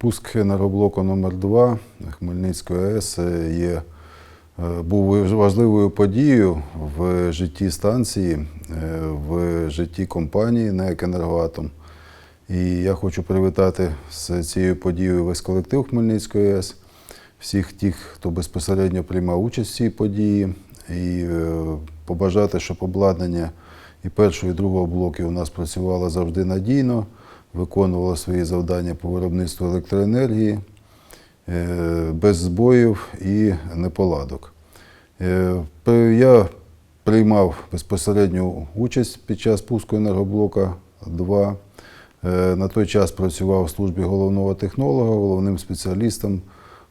Пуск енергоблоку номер 2 Хмельницької АЕС є, е, був важливою подією в житті станції, е, в житті компанії НЕК «Енергоатом». І я хочу привітати з цією подією весь колектив Хмельницької АЕС, всіх тих, хто безпосередньо приймав участь в цій події, і е, побажати, щоб обладнання і першого, і другого блоків у нас працювало завжди надійно, виконувало свої завдання по виробництву електроенергії, е, без збоїв і неполадок. Е, Я приймав безпосередню участь під час пуску енергоблока 2. Е, На той час працював в службі головного технолога, головним спеціалістом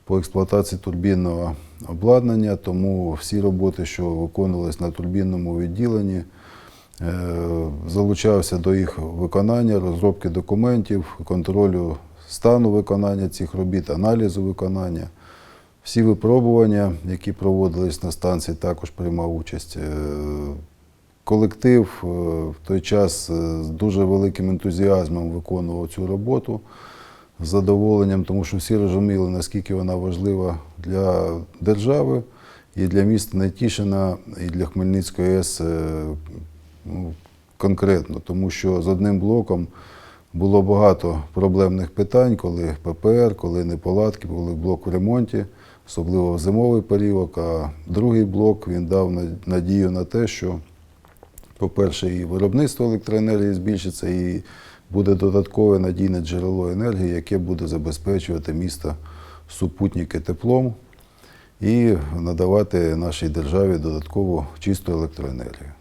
по експлуатації турбінного обладнання, тому всі роботи, що виконувалися на турбінному відділенні, залучався до їх виконання, розробки документів, контролю стану виконання цих робіт, аналізу виконання. Всі випробування, які проводились на станції, також приймав участь. Е, Колектив е, в той час е, з дуже великим ентузіазмом виконував цю роботу з задоволенням, тому що всі розуміли, наскільки вона важлива для держави і для міста Нетішина, і для Хмельницької АЕС е, ну, конкретно, тому що з одним блоком було багато проблемних питань, коли ППР, коли неполадки, коли блок в ремонті, особливо в зимовий період. А другий блок він дав надію на те, що, по-перше, і виробництво електроенергії збільшиться, і буде додаткове надійне джерело енергії, яке буде забезпечувати місто супутники теплом і надавати нашій державі додаткову чисту електроенергію.